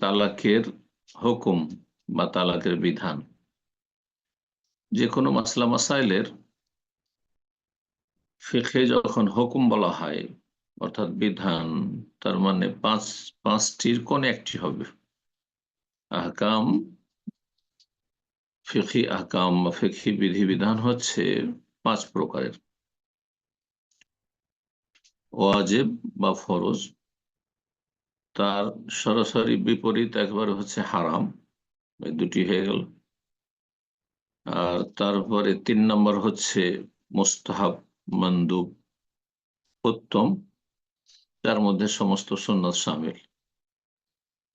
তালাকের হুকুম বা তালাকের বিধান। যে কোনো মাসলা মাসাইলের ফিখে যখন হুকুম বলা হয়, অর্থাৎ বিধান, তার মানে পাঁচ, পাঁচটির কোন একটি হবে। আহকাম ফিখি আহকাম বা ফিখি বিধিবিধান হচ্ছে পাঁচ প্রকারের। ওয়াজেব বা ফরজ তার সরাসরি বিপরীত একবার হচ্ছে হারাম। দুটি হয়ে গেল। আর তারপরে তিন নম্বর হচ্ছে মোস্তাহাব, মন্দুব, উত্তম। তার মধ্যে সমস্ত সুন্নত সামিল।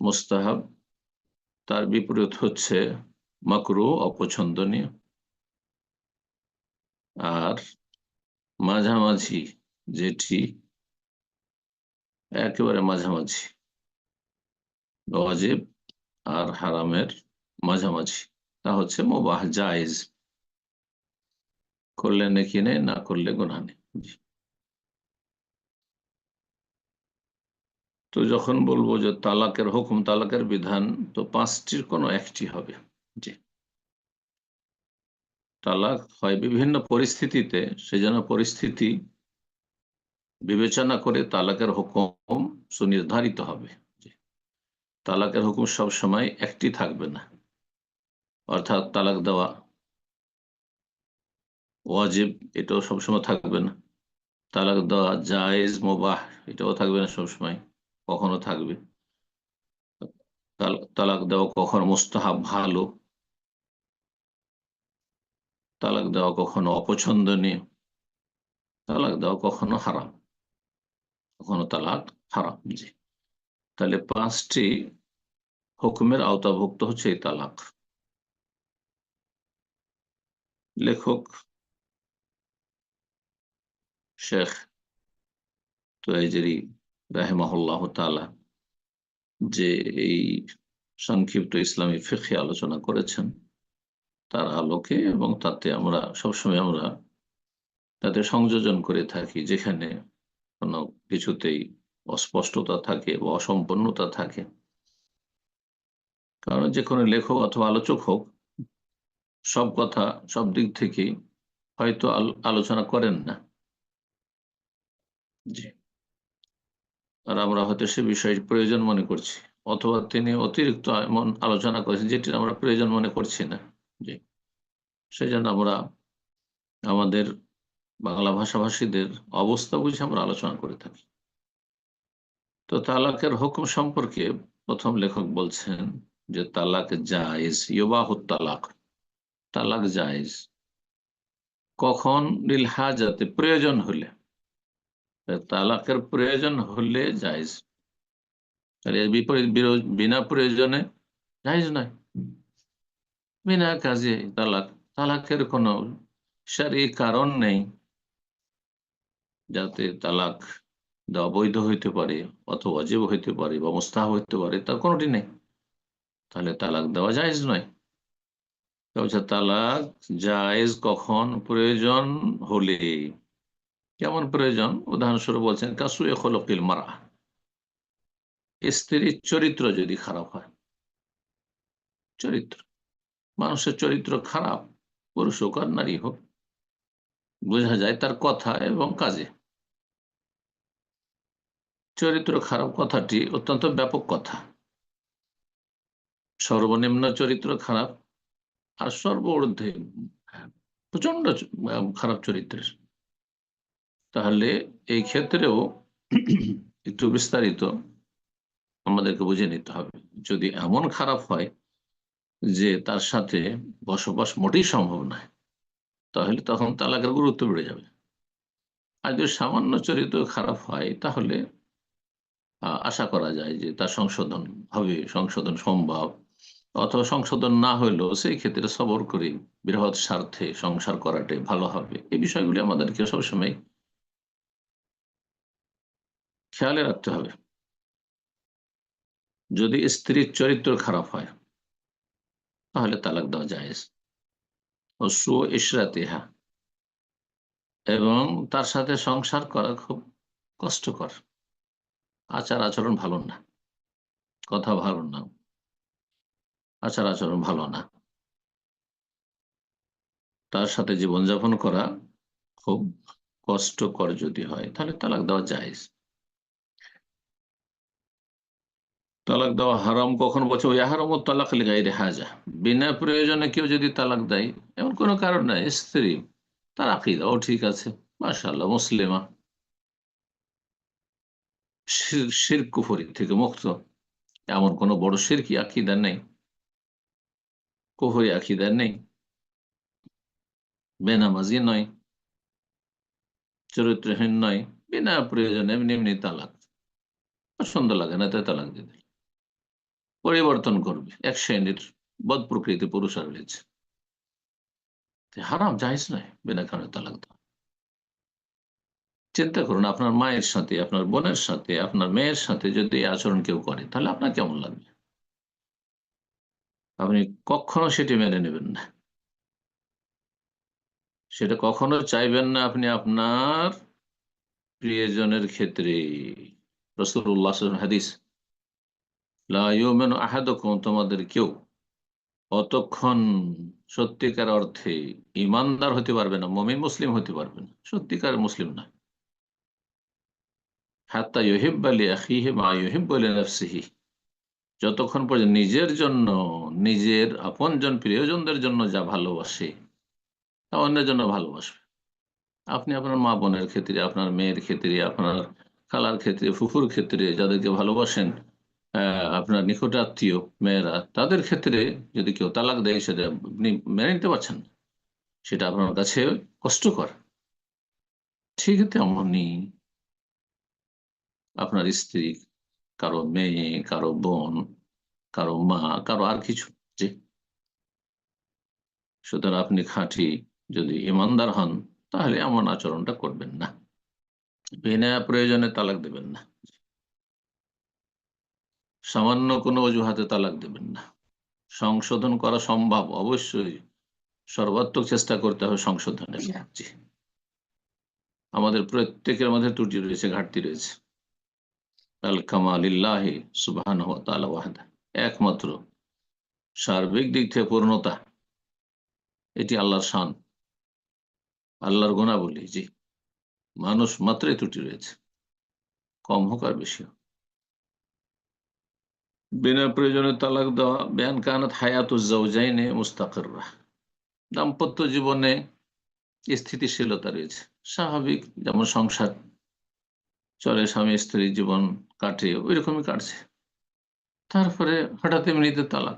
মোস্তাহাব, তার বিপরীত হচ্ছে মাকরু, অপছন্দনীয়। আর মাঝামাঝি যেটি একেবারে মাঝামাঝি। ওয়াজিব আর হারামের মাঝামাঝি। তা হচ্ছে মোবাহ, জায়েজ। করলে নাকি নেই, না করলে গোনা নেই। তো যখন বলব যে তালাকের হুকুম, তালাকের বিধান, তো পাঁচটির কোনো একটি হবে। জি। তালাক হয় বিভিন্ন পরিস্থিতিতে, সে যেন পরিস্থিতি বিবেচনা করে তালাকের হুকুম সুনির্ধারিত হবে। তালাকের হুকুম সব সময় একটি থাকবে না। অর্থাৎ তালাক দেওয়া ওয়াজিব, এটাও সবসময় থাকবে না। তালাক দেওয়া জায়েজ, মোবাহ, এটাও থাকবে না সবসময় কখনো থাকবে। তালাক দেওয়া কখনো মুস্তাহাব, ভালো। তালাক দেওয়া কখনো অপছন্দনীয়। তালাক দেওয়া কখনো হারাম। কখনো তালাক হারাম, জি। তাহলে পাঁচটি হুকুমের আওতাভুক্ত হচ্ছে এই তালাক। লেখক শেখ তোয়াইজেরি রাহেমাহুল্লাহ তালা যে এই সংক্ষিপ্ত ইসলামী ফিখে আলোচনা করেছেন, তার আলোকে এবং তাতে আমরা সবসময় আমরা তাতে সংযোজন করে থাকি, যেখানে কোনো কিছুতেই অস্পষ্টতা থাকে বা অসম্পন্নতা থাকে। কারণ যে কোনো লেখক অথবা আলোচক হোক, সব কথা, সব দিক থেকে হয়তো আলোচনা করেন না। জি। আর আমরা হয়তো সে বিষয়ে প্রয়োজন মনে করছি, অথবা তিনি অতিরিক্ত এমন আলোচনা করেছেন যেটি আমরা প্রয়োজন মনে করছি না। জি। সেই জন্য আমরা আমাদের বাংলা ভাষাভাষীদের অবস্থা বুঝে আমরা আলোচনা করে থাকি। তো তালাকের হুকুম সম্পর্কে প্রথম লেখক বলছেন যে তালাক জায়েজ ইবাহ তালাক। তালাক জায়েজ। কখন? হাজাতে, প্রয়োজন হলে। তালাকের প্রয়োজন হলে জায়েজ। এর বিপরীত বিনা প্রয়োজনে জায়েজ নয়। বিনা কাজে তালাক, তালাকের কোনো সারি কারণ নেই। যাতে তালাক দেওয়া বৈধ হইতে পারে অথবা অজীব হইতে পারে বা মোস্তাহ হইতে পারে, তার কোনোটি নেই। তাহলে তালাক দেওয়া জায়েজ নয়। তালাক জায়েজ কখন? প্রয়োজন হলে। কেমন প্রয়োজন? উদাহরণস্বরূপ বলছেন কাসুয়ে খলকিল মারা স্ত্রীর চরিত্র যদি খারাপ হয়, চরিত্র। মানুষের চরিত্র খারাপ, পুরুষ হোক আর নারী হোক, বোঝা যায় তার কথা এবং কাজে। চরিত্র খারাপ কথাটি অত্যন্ত ব্যাপক কথা। সর্বনিম্ন চরিত্র খারাপ আর সর্বঊর্ধ্বে প্রচণ্ড খারাপ চরিত্রের। তাহলে এই ক্ষেত্রেও একটু বিস্তারিত আমাদেরকে বুঝে নিতে হবে। যদি এমন খারাপ হয় যে তার সাথে বসবাস মোটেই সম্ভব নয়, তাহলে তখন তালাকের গুরুত্ব বেড়ে যাবে। আর যদি সামান্য চরিত্র খারাপ হয়, তাহলে আশা করা যায় যে তার সংশোধন হবে, সংশোধন সম্ভব। অথবা সংশোধন না হইলেও সেই ক্ষেত্রে সবর করে বৃহৎ স্বার্থে সংসার করাটাই ভালো হবে। এই বিষয়গুলি আমাদেরকে সবসময় খেয়ালে রাখতে হবে। যদি স্ত্রীর চরিত্র খারাপ হয়, তাহলে তালাক দেওয়া যায় ও সু ইসরাতিহা এবং তার সাথে সংসার করা খুব কষ্টকর। আচার আচরণ ভালো না। কথা ভালো না। আচার আচরণ ভালো না। তার সাথে জীবনযাপন করা খুব কষ্টকর যদি হয়, তাহলে তালাক দেওয়া যায় তালাক দেওয়া হারাম কখন বলছে? ওই হারাম ও তালাক লিগাই হাজা। বিনা প্রয়োজনে কেউ যদি তালাক দেয়, এমন কোনো কারণ নাই। স্ত্রী, তার আকিদাও ঠিক আছে। মাসাল্লাহ মুসলিমা। শির কুফরি থেকে মুক্ত। এমন কোন বড় শিরকি আকিদার নেই? কুফরি আকিদার নেই। বেনামাজি নয়। চরিত্রহীন নয়। বিনা প্রয়োজনে এমনি এমনি তালাক। পছন্দ লাগে না তাই তালাক দিতে পরিবর্তন করবে। এক শ্রেণির বদ প্রকৃতি পুরুষ আর হারাম জাহিজ নয়। বিনা কারণে তালাক দেওয়া চিন্তা করুন, আপনার মায়ের সাথে, আপনার বোনের সাথে, আপনার মেয়ের সাথে যদি এই আচরণ কেউ করে, তাহলে আপনার কেমন লাগবে? আপনি কখনো সেটি মেনে নেবেন না। সেটা কখনো চাইবেন না আপনি আপনার প্রিয়জনের ক্ষেত্রে। রসুল্লাহ হাদিস আহাদকম তোমাদের কেউ অতক্ষণ সত্যিকার অর্থে ইমানদার হতে পারবে না, মমিন মুসলিম হতে পারবে না। সত্যিকার মুসলিম না। হাত্তা ইহিব আলী আখিহে মা ইহিব বলে নফসিহি যতক্ষণ পর্যন্ত নিজের জন্য, নিজের আপনজন, প্রিয়জনদের জন্য যা ভালোবাসে, তা অন্যের জন্য ভালোবাসবে। আপনি আপনার মা বোনের ক্ষেত্রে, আপনার মেয়ের ক্ষেত্রে, আপনার খালার ক্ষেত্রে, ফুফুর ক্ষেত্রে যাদেরকে ভালোবাসেন আপনার নিকট আত্মীয়, মেয়েরা, তাদের ক্ষেত্রে যদি কেউ তালাক দেয়, সেটা আপনি মেনে নিতে পারছেন সেটা আপনার কাছে কষ্টকর। ঠিক তেমনই আপনার স্ত্রী, কারও মেয়ে, কারও বোন, কারও মা, কারও আর কিছু যে সুতরাং আপনি খাঁটি যদি ইমানদার হন, তাহলে এমন আচরণটা করবেন না। বিনা প্রয়োজনে তালাক দেবেন না। সামান্য কোনো অজুহাতে তালাক দেবেন না। সংশোধন করা সম্ভব, অবশ্যই। সর্বাত্মক চেষ্টা করতে হবে সংশোধনের। আমাদের প্রত্যেকের মধ্যে ত্রুটি রয়েছে, ঘাটতি রয়েছে। আল সুবাহান একমাত্র সার্বিক দিক থেকে পূর্ণতা। এটি আল্লাহর শান। আল্লাহর গোনা বলি জি। মানুষ মাত্রাই ত্রুটি রয়েছে। কম হোক আর বেশি বিনা প্রয়োজনে তালাক দেওয়া বেয়ান কানাত হায়াতুজাইনে মুস্তাকররা। দাম্পত্য জীবনে স্থিতিশীলতা রয়েছে। স্বাভাবিক যেমন সংসার চলে স্বামী, স্ত্রী জীবন কাটে ওই রকমই কাটছে। তারপরে হঠাৎ এমনিতে তালাক।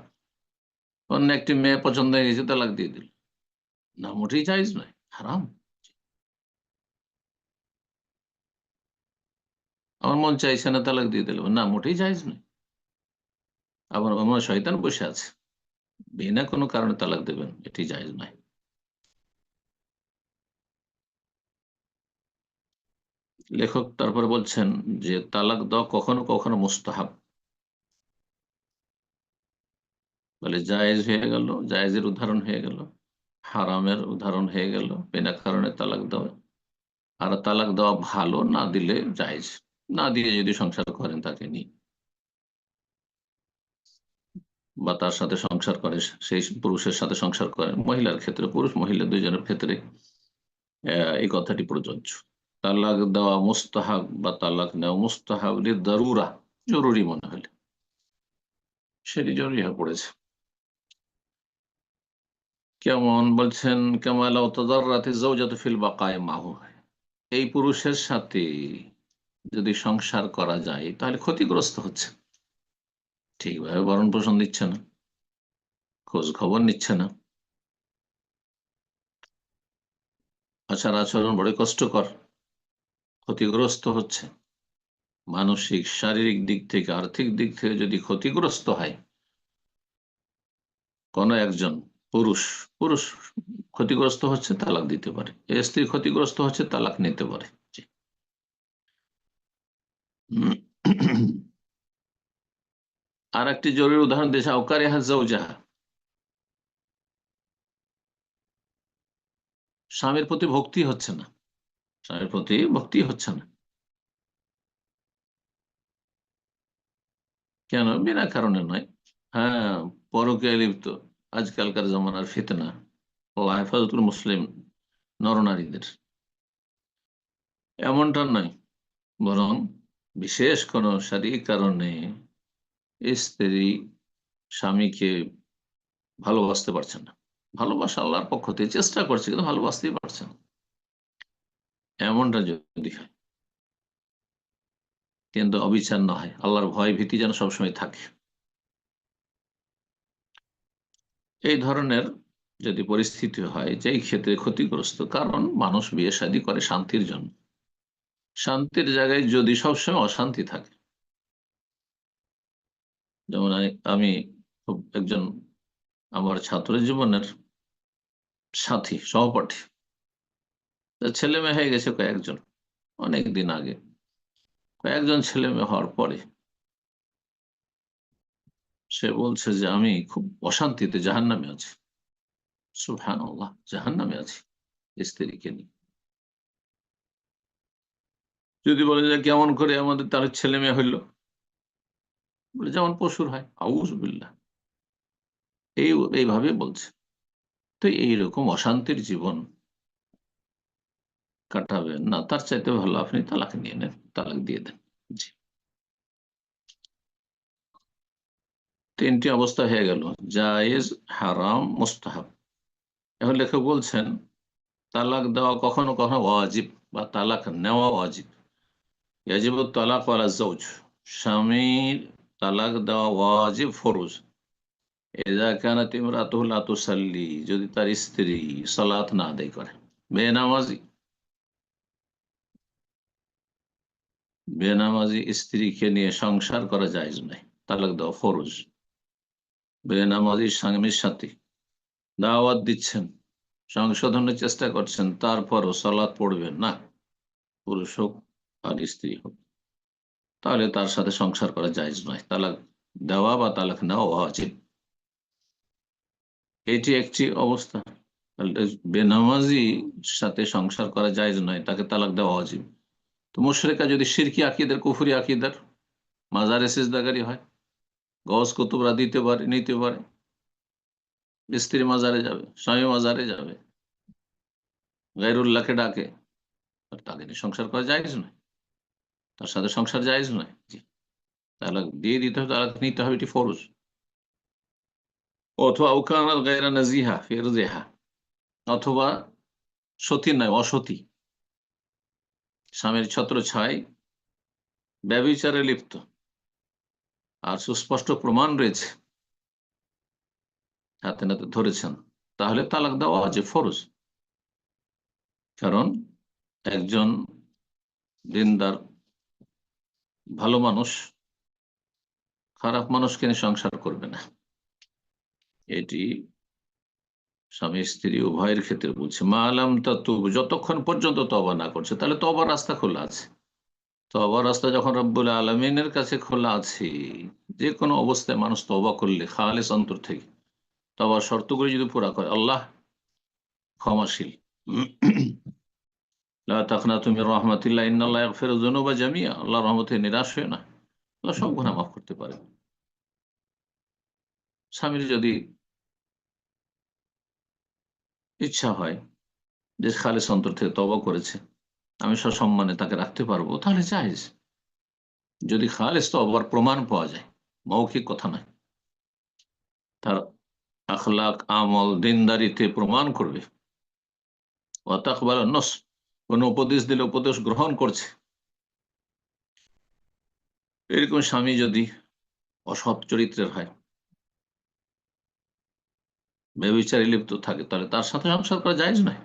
অন্য একটি মেয়ে পছন্দ হয়ে গেছে তালাক দিয়ে দিল। না, মোটেই চাইজ নয়, হারাম। আমার মন চাইছে না, তালাক দিয়ে দিল। না, মোটেই চাইজ নয়। আবার আমার শয়তান বসে আছে। বিনা কোনো কারণে তালাক দেবেন, এটি জায়জ নয়। লেখক তারপরে বলছেন যে, তালাক দেওয়া কখনো কখনো মুস্তাহাব। বলে, জায়েজ হয়ে গেল, জায়েজের উদাহরণ হয়ে গেল, হারামের উদাহরণ হয়ে গেল, বিনা কারণে তালাক দেওয়া। আর তালাক দেওয়া ভালো না দিলে জায়েজ। না দিয়ে যদি সংসার করেন তাকে নিয়ে। বা তার সাথে সংসার করে, সেই পুরুষের সাথে সংসার করে। মহিলার ক্ষেত্রে পুরুষ, মহিলা দুইজনের ক্ষেত্রে এই কথাটি প্রযোজ্য। তালাক দেওয়া মুস্তাহাব বা তালাক নেওয়া মুস্তাহাব দারুরা জরুরি মনে হলে। সেটি জরুরি হয়ে পড়েছে। কেমন বলছেন? কেমাল রাতে ফিল বা কায় মাহু। এই পুরুষের সাথে যদি সংসার করা যায়, তাহলে ক্ষতিগ্রস্ত হচ্ছে। ঠিকভাবে বরণ পোষণ দিচ্ছে না। খোঁজ খবর নিচ্ছে না। আচার আচরণ বড় কষ্টকর। ক্ষতিগ্রস্ত হচ্ছে। মানসিক, শারীরিক দিক থেকে, আর্থিক দিক থেকে যদি ক্ষতিগ্রস্ত হয়, কোন একজন পুরুষ পুরুষ ক্ষতিগ্রস্ত হচ্ছে, তালাক দিতে পারে। স্ত্রী ক্ষতিগ্রস্ত হচ্ছে, তালাক নিতে পারে। আর একটি জরুরি উদাহরণ দিয়েছে আউকারে হাজাহা স্বামীর প্রতি ভক্তি হচ্ছে না। স্বামীর প্রতি ভক্তি হচ্ছে না। কেন? বিনা কারণে নয়। হ্যাঁ পরকে লিপ্ত। আজকালকার জমানার ফিতনা আল্লাহ হেফাজতুল মুসলিম নরনারীদের। এমনটা নয়, বরং বিশেষ কোনো শারীরিক কারণে স্ত্রী স্বামীকে ভালোবাসতে পারছেন না। ভালোবাসা আল্লাহর পক্ষ থেকে চেষ্টা করছে, কিন্তু ভালোবাসতেই পারছে না। এমনটা যদি হয়, কিন্তু অবিচ্ছন্ন হয় আল্লাহর ভয় ভীতি যেন সবসময় থাকে। এই ধরনের যদি পরিস্থিতি হয়, যেই ক্ষেত্রে ক্ষতিগ্রস্ত, কারণ মানুষ বিয়ে শাদী করে শান্তির জন্য। শান্তির জায়গায় যদি সবসময় অশান্তি থাকে, যেমন আমি খুব একজন আমার ছাত্র জীবনের সাথী, সহপাঠী। ছেলে মেয়ে হয়ে গেছে কয়েকজন অনেক দিন আগে। কয়েকজন ছেলে মেয়ে হওয়ার পরে সে বলছে যে, আমি খুব অশান্তিতে জাহান নামে আছি। আল্লাহ জাহান নামে আছি স্ত্রীকে নিয়ে। যদি বলে যে, কেমন করে আমাদের তার ছেলে মেয়ে হইল? বলে, যেমন পশুর হয়। আউজবিল্লা এই, এইভাবে বলছে। তো এইরকম অশান্তির জীবন কাটাবেন না, তার চাইতে ভালো আপনি তালাক নিয়ে নেন, তালাক দিয়ে দেন। জি। তিনটি অবস্থা হয়ে গেল, জায়েজ, হারাম, মুস্তাহাব। এখন লেখক বলছেন, তালাক দেওয়া কখনো কখনো ওয়াজিব বা তালাক নেওয়া ওয়াজিব। ইয়াজিব তালাক ওয়ালা জৌজ স্বামীর তালাক দেওয়া ওয়াজিব ফরজ। এজা কেন তিমরাতুল আতুসাল্লি যদি তার স্ত্রী সালাত না আদায় করে, বেনামাজি। বেনামাজি স্ত্রীকে নিয়ে সংসার করা যায় নাই। তালাক দেওয়া ফরজ। বেনামাজি স্বামীর সাথে দাওয়াত দিচ্ছেন, সংশোধনের চেষ্টা করছেন, তারপরও সালাদ পড়বেন না। পুরুষ হোক আর স্ত্রী হোক, তাহলে তার সাথে সংসার করা যায় নয়। তালাক দেওয়া বা তালাক নেওয়া উচিত এটি একটি অবস্থা। বেনামাজি সাথে সংসার করা যায় নয়, তাকে তালাক দেওয়া উচিত তো মুশরেকা যদি সিরকি আকিদের, কুফুরি আকিদার, মাজারে সিজদাগারি হয় গস কুতুবরা দিতে পারে নিতে পারে স্ত্রী মাজারে যাবে, স্বামী মাজারে যাবে গাইরুল্লাহকে ডাকে আর তাকে সংসার করা যায় নয়। তার সাথে সংসার যায় নয়। জি। তালাক দিয়ে দিতে হবে, তালাক নিতে হবে, এটি ফরজ। অথবা উকানাল গায়রা নাজিহা, ফেরজেহা, অথবা সতী নয়, অসতী। স্বামীর ছত্র ছাই ব্যবিচারে লিপ্ত। আর সুস্পষ্ট প্রমাণ রয়েছে। হাতে নাতে ধরেছেন। তাহলে তালাক দেওয়া আছে, ফরজ। কারণ একজন দিনদার, ভালো মানুষ, খারাপ মানুষকে নিয়ে সংসার করবে না। এটি স্বামী স্ত্রী উভয়ের ক্ষেত্রে বলছে, মা আলাম তু যতক্ষণ পর্যন্ত তবা না করছে, তাহলে তবার রাস্তা খোলা আছে। তবার রাস্তা যখন রব্বুল আলমিনের কাছে খোলা আছে যে কোনো অবস্থায় মানুষ তবা করলে খালেস অন্তর থেকে। তবার শর্তগুলি যদি পুরা করে, আল্লাহ ক্ষমাশীল। তখন তুমি রহমতুল্লাহ ইন্নআল্লাহ ফের জনুবা জামিয়া আল্লাহ রহমতে নিরাশ হয়ে না, আল্লাহ সব গুণা মাফ করতে পারে। স্বামীর যদি ইচ্ছা হয় যে খালেস অন্তর থেকে তবা করেছে, আমি সসম্মানে তাকে রাখতে পারব, তাহলে চাইজ যদি খালেস তবার প্রমাণ পাওয়া যায়, মৌখিক কথা নয়। তার আখলাক, আমল, দিনদারিতে প্রমাণ করবে। অতাকবার নস, কোন উপদেশ দিলে উপদেশ গ্রহণ করছে। এরকম স্বামী যদি অসৎ চরিত্রের হয় ব্যবচারে লিপ্ত থাকে। তাহলে তার সাথে সংসার করা যায় নয়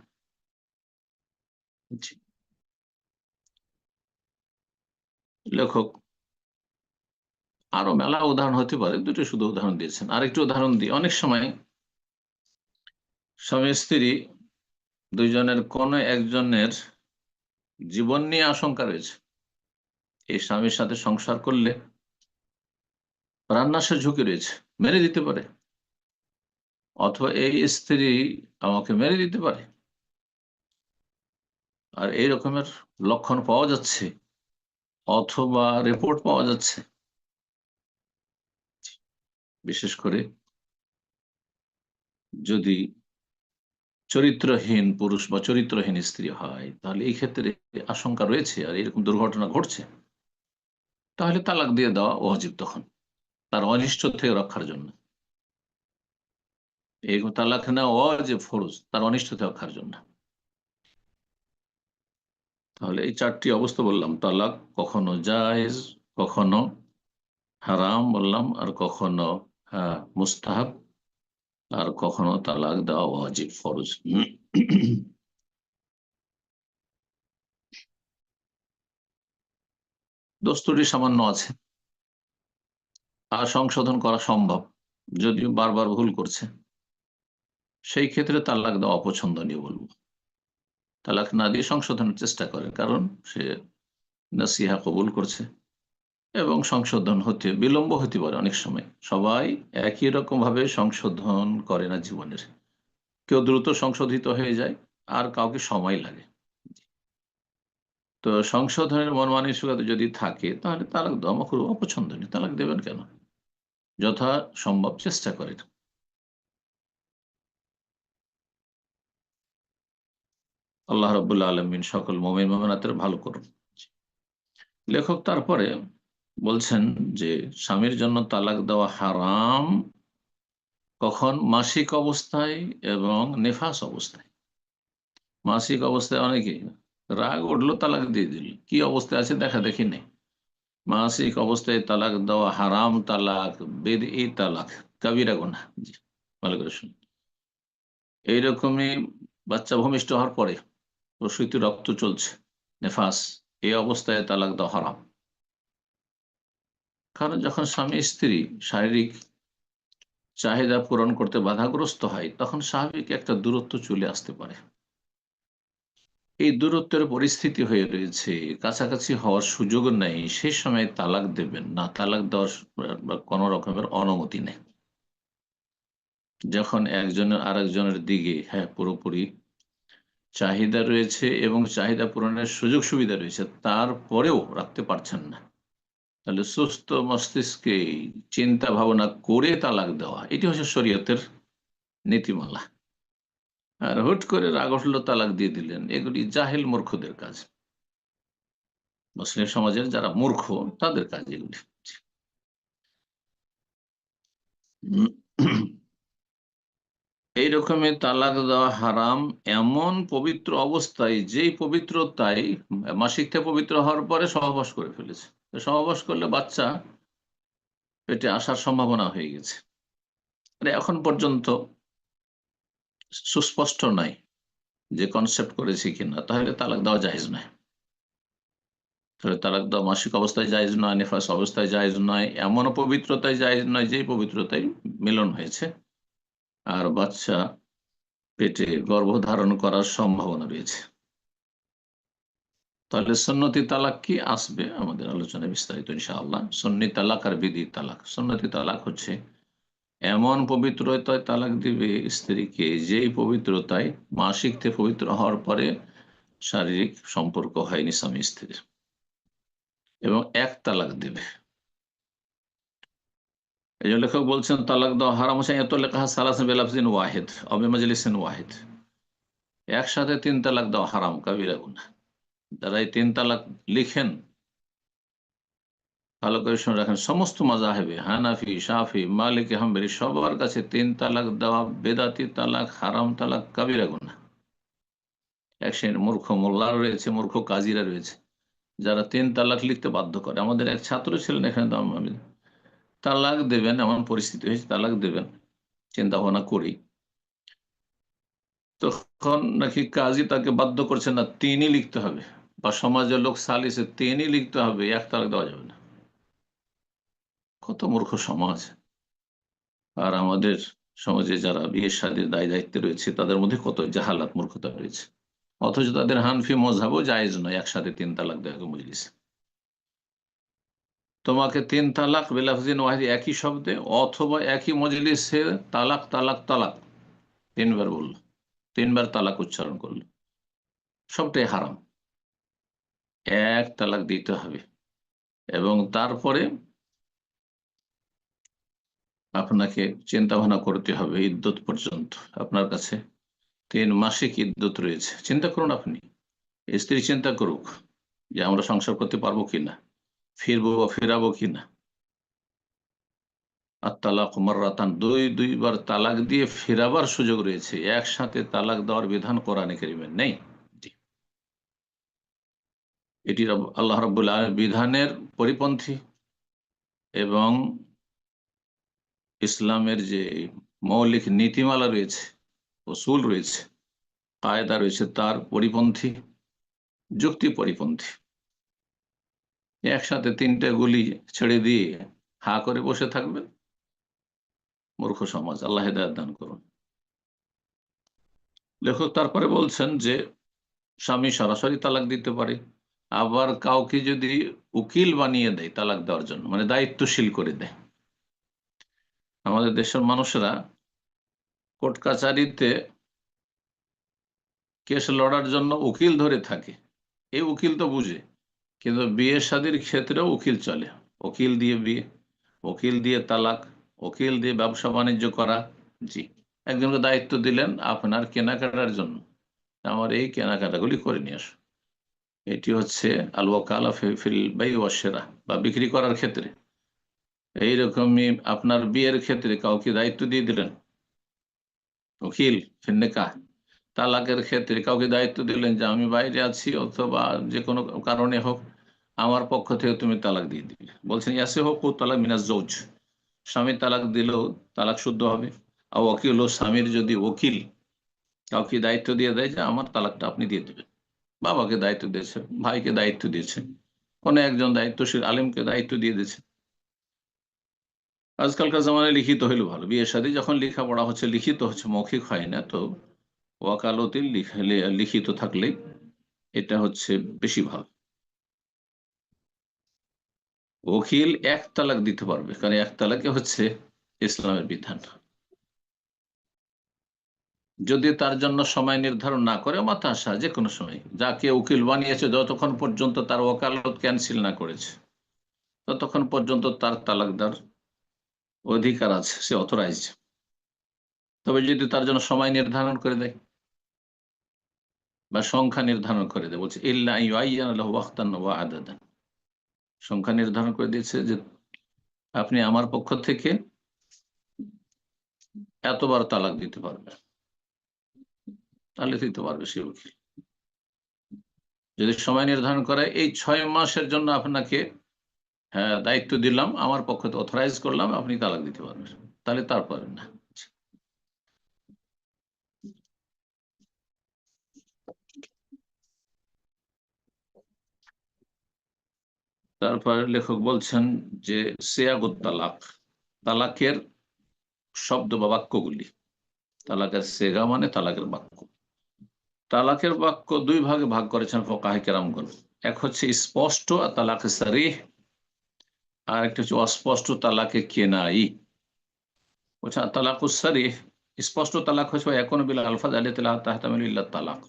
লেখক, আরও মেলা উদাহরণ হতে পারে। দুটো শুধু উদাহরণ দিয়েছেন। আরেকটি উদাহরণ দিই। অনেক সময় স্বামী স্ত্রী দুইজনের কোন একজনের জীবন নিয়ে আশঙ্কা রয়েছে। এই স্বামীর সাথে সংসার করলে প্রাণনাশের ঝুঁকি রয়েছে। মেরে দিতে পারে। অথবা এই স্ত্রী আমাকে মেরে দিতে পারে। আর এই রকমের লক্ষণ পাওয়া যাচ্ছে, অথবা রিপোর্ট পাওয়া যাচ্ছে। বিশেষ করে যদি চরিত্রহীন পুরুষ বা চরিত্রহীন স্ত্রী হয়, তাহলে এই ক্ষেত্রে আশঙ্কা রয়েছে আর এরকম দুর্ঘটনা ঘটছে, তাহলে তালাক দিয়ে দেওয়া অজিব তখন তার অনিষ্ট থেকে রক্ষার জন্য। এই তালাক নেওয়া যে ফরজ, তার অনিষ্ট থেকে রক্ষার জন্য। তাহলে এই চারটি অবস্থা বললাম, তালাক কখনো জায়েজ, কখনো হারাম বললাম, আর কখনো হ্যাঁ মুস্তাহাব, আর কখনো তালাক দেওয়া ওয়াজিব, ফরজ। দোস্তটি সামান্য আছে। আর সংশোধন করা সম্ভব, যদিও বারবার ভুল করছে। সেই ক্ষেত্রে তালাক দেওয়া অপছন্দনীয় বলব। তালাক না দিয়ে সংশোধনের চেষ্টা করে কারণ সে নাসিহা কবুল করছে এবং সংশোধন হতে, বিলম্ব হতে পারে অনেক সময়। সবাই একই রকম ভাবে সংশোধন করে না জীবনের। কেউ দ্রুত সংশোধিত হয়ে যায়, আর কাউকে সময় লাগে। তো সংশোধনের মন মানসিকতা যদি থাকে, তাহলে তালাক দেওয়া খুব অপছন্দনীয়। তালাক দেবেন কেন? যথা সম্ভব চেষ্টা করেন। আল্লাহ রবুল্লা আলমিন সকল মোমিন মোমেনাতের ভালো করুন। লেখক তারপরে বলছেন যে, স্বামীর জন্য তালাক দেওয়া হারাম কখন? মাসিক অবস্থায় এবং নেফাস অবস্থায়। মাসিক অবস্থায় অনেকে রাগ উঠল, তালাক দিয়ে দিল। কি অবস্থায় আছে দেখা দেখি নেই মাসিক অবস্থায় তালাক দেওয়া হারাম তালাক বেদ এই তালাক, কাবিরা গোনা ভালো করে শুনুন। এইরকমই বাচ্চা ভূমিষ্ঠ হওয়ার পরে প্রসূতি রক্ত চলছে, নেফাস, এই অবস্থায় তালাক দেওয়া হারাম। কারণ যখন স্বামী স্ত্রী শারীরিক চাহিদা পূরণ করতে বাধাগ্রস্ত হয়, তখন স্বাভাবিক একটা দূরত্ব চলে আসতে পারে। এই দূরত্বের পরিস্থিতি হয়ে রয়েছে, কাছাকাছি হওয়ার সুযোগ নেই সেই সময় তালাক দেবেন না, তালাক দেওয়ার কোন রকমের অনুমতি নেই। যখন একজনের আরেকজনের দিকে হ্যাঁ পুরোপুরি চাহিদা রয়েছে এবং চাহিদা পূরণের সুযোগ সুবিধা রয়েছে, তারপরেও রাখতে পারছেন না। তাহলে সুস্থ মস্তিষ্কে চিন্তা ভাবনা করে তালাক দেওয়া, এটি হচ্ছে শরীয়তের নীতিমালা। আর হুট করে রাগ উঠল, তালাক দিয়ে দিলেন, এগুলি জাহেল মূর্খদের কাজ। মুসলিম সমাজের যারা মূর্খ, তাদের কাজ এগুলি। এই রকমের তালাক দেওয়া হারাম এমন পবিত্র অবস্থায়, যেই পবিত্রতায় মাসিক থেকে পবিত্র হওয়ার পরে সহবাস করে ফেলেছে। সহবাস করলে বাচ্চা পেটে আসার সম্ভাবনা হয়ে গেছে। এখন পর্যন্ত সুস্পষ্ট নাই যে কনসেপ্ট করেছি কিনা, তাহলে তালাক দেওয়া জাহেজ নয়। তাহলে তালাক দেওয়া মাসিক অবস্থায় জায়জ নয়, নেফাস অবস্থায় জায়জ নয় এমন পবিত্রতায় জায়জ নয় যে পবিত্রতায় মিলন হয়েছে। আর বাচ্চা পেটে গর্ভধারণ করার সম্ভাবনা রয়েছে। তাহলে সন্নতি তালাক কি আসবে? আমাদের আলোচনায় বিস্তারিত ইনশাআল্লাহ। সন্নি তালাক আর বিধি তালাক। সন্নতি তালাক হচ্ছে এমন পবিত্রতায় তালাক দিবে স্ত্রীকে যেই পবিত্রতায় মাসিক থেকে পবিত্র হওয়ার পরে শারীরিক সম্পর্ক হয়নি স্বামী স্ত্রীর। এবং এক তালাক দেবে। এই জন্য লেখক বলছেন, তালাক দেওয়া হারাম হোসেন এত লেখা সালাসিন বেলাফিন ওয়াহেদ, অবে মাজলিসিন ওয়াহেদ। একসাথে তিন তালাক দেওয়া হারাম, কাবিরা গুনা যারা এই তিন তালাক লিখেন, ভালো করে শুনে রাখেন, সমস্ত মাজাহেবে হানাফি সাফি মালিক হাম্বেরি সবার কাছে তিন তালাক দেওয়া বেদাতি তালাক, হারাম তালাক, কাবিরা গুনা এক শ্রেণির মূর্খ মোল্লার রয়েছে, মূর্খ কাজিরা রয়েছে, যারা তিন তালাক লিখতে বাধ্য করে। আমাদের এক ছাত্র ছিলেন এখানে, তো আমি তালাক দেবেন, এমন পরিস্থিতি হয়েছে, তালাক দেবেন, চিন্তা ভাবনা করি। তখন নাকি কাজী তাকে বাধ্য করছে, না, তিনি লিখতে হবে। বা সমাজের লোক সালিসে, তিনি লিখতে হবে, এক তালাক দেওয়া যাবে না। কত মূর্খ সমাজ। আর আমাদের সমাজে যারা বিয়ের সাদীর দায় দায়িত্বে রয়েছে, তাদের মধ্যে কত জাহালাত মূর্খতা রয়েছে। অথচ তাদের হানফি মজাবও জায়েজ নয়, একসাথে তিন তালাক দেওয়া মজলিসে। তোমাকে তিন তালাক বেলাফজিন ওয়াহিদ একই শব্দে অথবা একই মজলিসে তালাক তালাক তালাক। তিনবার বলল। তিনবার তালাক উচ্চারণ করল। সবটাই হারাম। এক তালাক দিতে হবে। এবং তারপরে আপনাকে চিন্তা ভাবনা করতে হবে ইদ্যুৎ পর্যন্ত। আপনার কাছে তিন মাসিক ইদ্যুৎ রয়েছে। চিন্তা করুন আপনি। স্ত্রী চিন্তা করুক যে আমরা সংসার করতে পারব কিনা। ফিরবো বা ফেরাবো কিনা আর তালাক মার্রাতান, দুই, দুইবার তালাক দিয়ে ফেরাবার সুযোগ রয়েছে। একসাথে তালাক দেওয়ার বিধান কোরআনে করিমের নেই। এটি আল্লাহ রবুল্লাহ বিধানের পরিপন্থী এবং ইসলামের যে মৌলিক নীতিমালা রয়েছে ওসুল রয়েছে, কায়দা রয়েছে, তার পরিপন্থী, যুক্তি পরিপন্থী। একসাথে তিনটে গুলি ছেড়ে দিয়ে হা করে বসে থাকবেন? মূর্খ সমাজ, আল্লাহ হেদায়ত দান করুন। লেখক তারপরে বলছেন যে স্বামী সরাসরি তালাক দিতে পারে, আবার কাউকে যদি উকিল বানিয়ে দেয় তালাক দেওয়ার জন্য মানে দায়িত্বশীল করে দেয়। আমাদের দেশের মানুষরা কোর্ট কাছারিতে কেস লড়ার জন্য উকিল ধরে থাকে। এই উকিল তো বুঝে। কিন্তু বিয়ে শাদির ক্ষেত্রেও উকিল চলে। উকিল দিয়ে বিয়ে, উকিল দিয়ে তালাক, উকিল দিয়ে ব্যবসা বাণিজ্য করা। জি, একজনকে দায়িত্ব দিলেন আপনার কেনাকাটার জন্য। আমার এই কেনাকাটাগুলি করে নিয়ে আসো এটি হচ্ছে আল ওয়াকালা ফিল বাই ওয়াসেরা বা বিক্রি করার ক্ষেত্রে। এইরকমই আপনার বিয়ের ক্ষেত্রে কাউকে দায়িত্ব দিয়ে দিলেন? উকিল ফিন্নেকা তালাকের ক্ষেত্রে কাউকে দায়িত্ব দিলেন যে আমি বাইরে আছি অথবা যে কোনো কারণে হোক আমার পক্ষ থেকে তুমি তালাক দিয়ে দিবে। বলছেন ইয়াসে হোক তালাক মিনাজ জৌজ স্বামী তালাক দিলেও তালাক শুদ্ধ হবে। আর ওকিল ও স্বামীর যদি ওকিল কাউকে দায়িত্ব দিয়ে দেয় যে আমার তালাকটা আপনি দিয়ে দেবেন। বাবাকে দায়িত্ব দিয়েছে, ভাইকে দায়িত্ব দিয়েছে, কোনো একজন দায়িত্বশীল আলিমকে দায়িত্ব দিয়ে দিয়েছে। আজকালকার জামানায় লিখিত হইলে ভালো। বিয়ের সাথে যখন লেখাপড়া হচ্ছে, লিখিত হচ্ছে, মৌখিক হয় না তো ওয়াকালতে লিখিত থাকলে এটা হচ্ছে বেশি ভালো। ওকিল এক তালাক দিতে পারবে, কারণ এক তালাকে হচ্ছে ইসলামের বিধান। যদি তার জন্য সময় নির্ধারণ না করে মাতাসা যে কোনো সময়। যাকে উকিল বানিয়েছে, যতক্ষণ পর্যন্ত তার ওকালত ক্যান্সেল না করেছে, ততক্ষণ পর্যন্ত তার তালাক দেওয়ার অধিকার আছে, সে অথরাইজ তবে যদি তার জন্য সময় নির্ধারণ করে দেয় বা সংখ্যা নির্ধারণ করে দেয়, বলছে, ইল্লা আদাদান। সংখ্যা নির্ধারণ করে দিয়েছে যে আপনি আমার পক্ষ থেকে এতবার তালাক দিতে পারবেন তাহলে দিতে পারবে সে উকিল। যদি সময় নির্ধারণ করে, এই ছয় মাসের জন্য আপনাকে হ্যাঁ দায়িত্ব দিলাম, আমার পক্ষ অথরাইজ করলাম, আপনি তালাক দিতে পারবেন। তাহলে তারপরে না। তারপরে লেখক বলছেন যে সেয়াগুত তালাক, তালাকের শব্দ বা বাক্যগুলি। তালাকের সেগা মানে তালাকের বাক্য। তালাকের বাক্য দুই ভাগে ভাগ করেছেন ফকাহ কেরামগণ। এক হচ্ছে স্পষ্ট আর তালাকে সারিহ। আর একটা হচ্ছে অস্পষ্ট তালাকে কেনাই। বলছে তালাকুস সারিহ, স্পষ্ট তালাক হচ্ছে এখন বিল আলফাজ আলী তালাহ তাহতামিল্লা তালাক।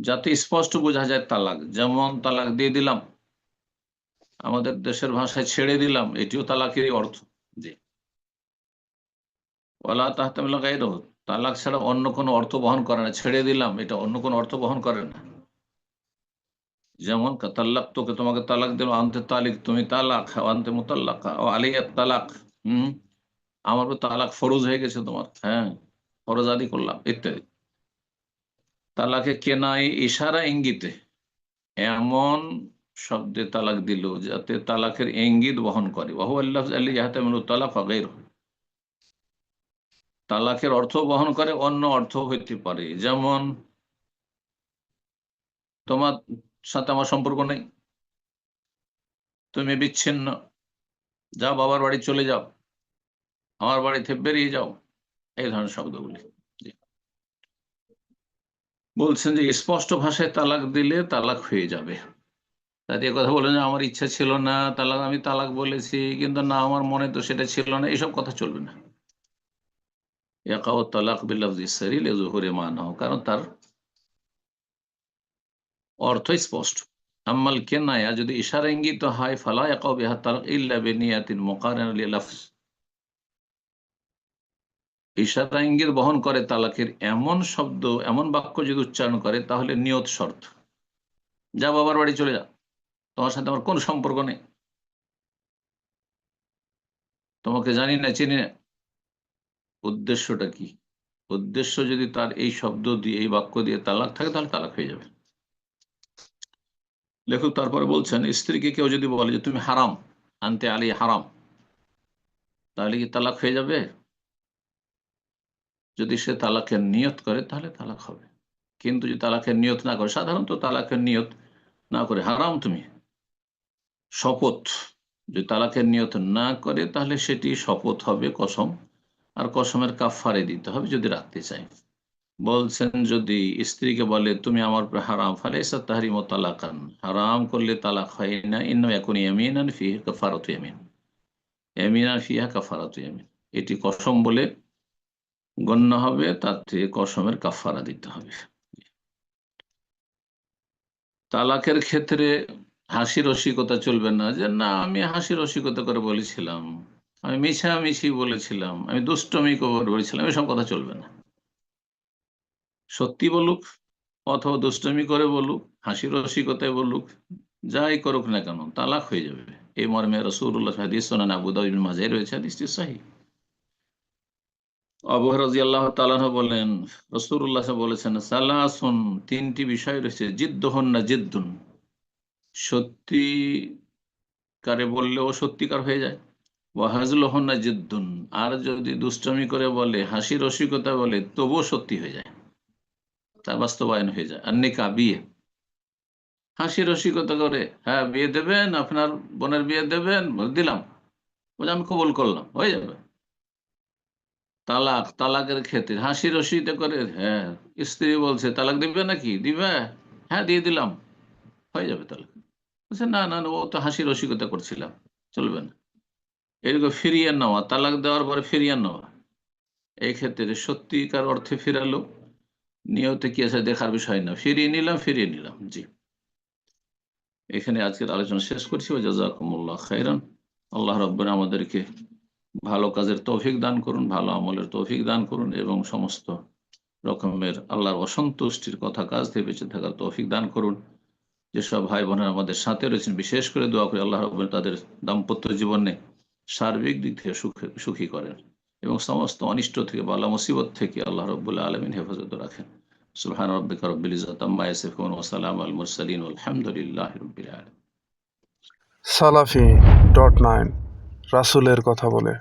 যাতে স্পষ্ট বোঝা যায় তালাক, যেমন তালাক দিয়ে দিলাম আমাদের দেশের ভাষায় ছেড়ে দিলাম এটিও তালাকেরই অর্থ। জি। ওলা তাহতামিল্লা গাইর তালাক ছাড়া অন্য কোনো অর্থ বহন করে না ছেড়ে দিলাম এটা অন্য কোনো অর্থ বহন করে না। যেমন তাল্লাক তোকে তোমাকে তালাক দিল আনতে তালিক তুমি তালাক আনতে মোতাল্লাক আলিয়া তালাক হম? আমার তালাক ফরজ হয়ে গেছে তোমার হ্যাঁ ফরজ আদি করলাম ইত্যাদি। তালাকে কেনাই ইশারা ইঙ্গিতে এমন শব্দে তালাক দিল, যাতে তালাকের ইঙ্গিত বহন করে। বাহু আল্লাহ আল্লাহ যাহাতে তালাক আগের তালাকের অর্থ বহন করে, অন্য অর্থ হইতে পারে। যেমন, তোমার সাথে আমার সম্পর্ক নেই, তুমি বিচ্ছিন্ন। যাও বাবার বাড়ি চলে যাও, আমার বাড়িতে বেরিয়ে যাও। এই ধরনের শব্দগুলি। বলছেন যে স্পষ্ট ভাষায় তালাক দিলে তালাক হয়ে যাবে। তাতে কথা বলেন যে, আমার ইচ্ছা ছিল না, তালাক, আমি তালাক বলেছি, কিন্তু না, আমার মনে তো সেটা ছিল না, এসব কথা চলবে না। একাও তালাক বিল্লাফজি সারিল জোহরে মানাও কারণ তার অর্থ স্পষ্ট। আম্মাল কেনায়া, যদি ইশারা ইঙ্গিত হয়, ফালা একাও বিহা তালাক ইল্লা বেনিয়াতিন মোকারেন লফজ ইশারা ইঙ্গিত বহন করে তালাকের এমন শব্দ, এমন বাক্য যদি উচ্চারণ করে, তাহলে নিয়ত শর্ত। যা বাবার বাড়ি চলে যা। তোমার সাথে আমার কোনো সম্পর্ক নেই। তোমাকে জানি না, চিনি না। উদ্দেশ্যটা কি? উদ্দেশ্য যদি তার এই শব্দ দিয়ে, এই বাক্য দিয়ে তালাক থাকে, তাহলে তালাক হয়ে যাবে। লেখক তারপরে বলছেন, স্ত্রীকে কেউ যদি বলে যে, তুমি হারাম, আনতে আলী হারাম তাহলে কি তালাক হয়ে যাবে? যদি সে তালাকের নিয়ত করে, তাহলে তালাক হবে। কিন্তু যদি তালাকের নিয়ত না করে, সাধারণত তালাকের নিয়ত না করে, হারাম তুমি। শপথ। যদি তালাকের নিয়ত না করে, তাহলে সেটি শপথ হবে কসম। আর কসমের কাফারে দিতে হবে যদি রাখতে চাই বলছেন, যদি স্ত্রীকে বলে, তুমি আমার উপরে হারাম ফালে এসা তাহারিম তালাকান। হারাম করলে তালাক হয় না। ইন্ন এখন ইয়ামিন ফি কাফারত ইয়ামিন। ইয়ামিন ফিহা কাফারত ইয়ামিন। এটি কসম বলে গণ্য হবে তাতে কসমের কাফারা দিতে হবে। তালাকের ক্ষেত্রে হাসি রসিকতা চলবে না। যে না, আমি হাসি রসিকতা করে বলেছিলাম। আমি মিছামিছি বলেছিলাম। আমি দুষ্টমি করে বলেছিলাম। এসব কথা চলবে না। সত্যি বলুক অথবা দুষ্টমি করে বলুক হাসি রসিকতায় বলুক, যাই করুক না কেন, তালাক হয়ে যাবে। এই মর্মে রসুল্লাহ হাদিস সোনান রয়েছে হাদিসটি সাহি। আবু রাজি আল্লাহ তালাহ বলেন রসুল্লাহ বলেছেন, সালাসুন, তিনটি বিষয় রয়েছে জিদ্দ হন না জিদ্দুন। সত্যি কারে বললেও সত্যিকার হয়ে যায়? ওয়াহাজুল জিদ্দুন আর যদি দুষ্টমি করে বলে, হাসি রসিকতা বলে, তবুও সত্যি হয়ে যায়। তার বাস্তবায়ন হয়ে যায়। আর নিকা বিয়ে। হাসি রসিকতা করে হ্যাঁ বিয়ে দেবেন, আপনার বোনের বিয়ে দেবেন দিলাম। বলে আমি কবুল করলাম, হয়ে যাবে। তালাক, তালাকের ক্ষেত্রে হাসি রসিতে করে হ্যাঁ স্ত্রী বলছে, তালাক দিবে নাকি? দিবে। হ্যাঁ দিয়ে দিলাম। হয়ে যাবে তালাক। বলছে, না না ও তো হাসি রসিকতা করছিলাম চলবে না। এরকম ফিরিয়ে নেওয়া, তালাক দেওয়ার পরে ফিরিয়ে নেওয়া। এই ক্ষেত্রে সত্যিকার অর্থে ফিরালো, নিয়তে কি আছে দেখার বিষয় না। ফিরিয়ে নিলাম ফিরিয়ে নিলাম, জি। এখানে আজকের আলোচনা শেষ করছি ও জাজাকুমুল্লাহ খাইরান আল্লাহ রব্বর আমাদেরকে ভালো কাজের তৌফিক দান করুন, ভালো আমলের তৌফিক দান করুন এবং সমস্ত রকমের আল্লাহর অসন্তুষ্টির কথা কাজ থেকে বেঁচে থাকার তৌফিক দান করুন। যেসব ভাই বোনেরা আমাদের সাথে রয়েছেন, বিশেষ করে দোয়া করে আল্লাহ রব্বর তাদের দাম্পত্য জীবনে সার্বিক দিক থেকে সুখী সুখী করেন এবং সমস্ত অনিষ্ট থেকে, বালা মুসিবত থেকে আল্লাহ রব্বুল্লাহ আলমিন হেফাজত রাখেন। সুলহান রব্বিকা রব্বিল সালামু আলাল মুরসালিন আলহামদুলিল্লাহি রাব্বিল আলামিন। সালাফি ডট নাইন, রাসুলের কথা বলে।